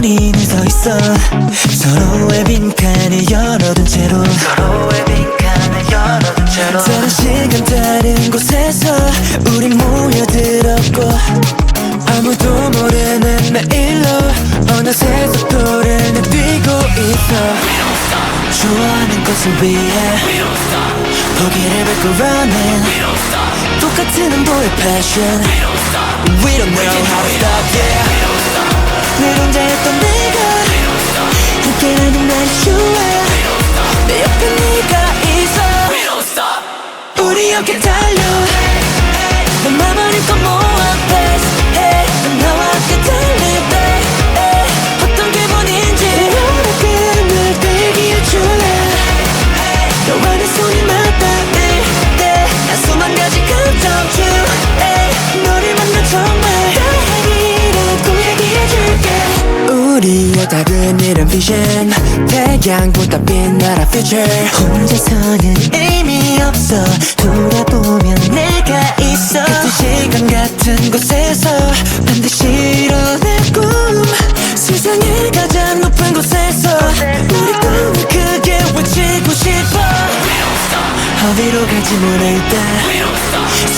우리는 서 있어. 서로의 빈칸을 열어둔 채로. 서로의 빈칸을 열어둔 채로. 다른 시간 다른 곳에서 우린 모여들었고 아무도 모르는 내일로 어느새 속도를 내뛰고 있어. 좋아하는 것을 위해 포기를 밟고 running 똑같은 온도의 passion. We don't know how to stop yeah. 늘 혼자였던 내가 함께라는 날이 좋아. 내 옆에 네가 있어. 우리 함께 달려 이런 vision. 태양보다 빛나라 future. 혼자서는 의미 없어. 돌아보면 내가 있어. 같은 시간 같은 곳에서 반드시 이뤄낼 꿈. 세상의 가장 높은 곳에서 우리 꿈을 크게 외치고 싶어. 어디로 갈지 모를 때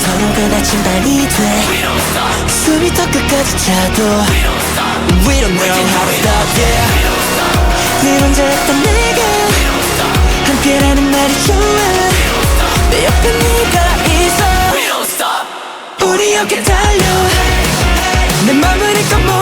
서로가 다친 밤이 돼. 숨이 더 끝까지 차도 We don't know how to stop yeah 늘 혼자였던 내가 함께라는 말이 좋아. 내 옆에 네가 있어? 우리 함께 달려. 내 힘껏 모아 babe